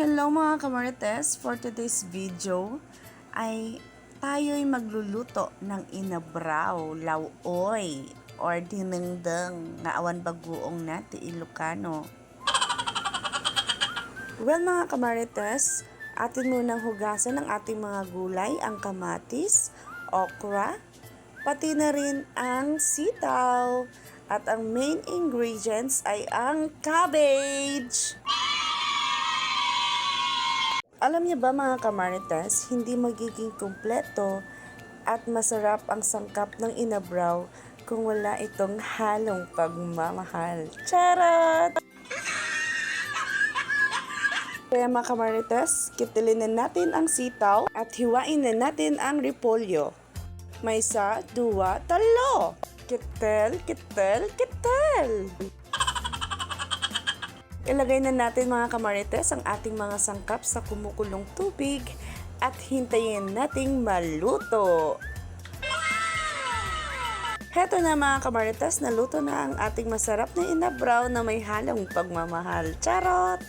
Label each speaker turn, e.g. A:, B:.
A: Hello mga kamarites! For today's video ay tayo'y magluluto ng inabraw, lauoy, or dinengdeng nga awan baguong nati Ilocano. Well mga kamarites, atin munang hugasan ng ating mga gulay, ang kamatis, okra, pati na rin ang sitaw. At ang main ingredients ay ang cabbage! Alam niyo ba mga kamarites, hindi magiging kumpleto at masarap ang sangkap ng inabraw kung wala itong halong pagmamahal. Charot! Kaya mga kamarites, kitilin na natin ang sitaw at hiwain na natin ang repolyo. May isa, dua, talo! Kitel, kitel, kitel! Ilagay na natin mga kamarites ang ating mga sangkap sa kumukulong tubig at hintayin nating maluto. Heto na mga kamarites, naluto na ang ating masarap na inabraw na may halong pagmamahal. Charot!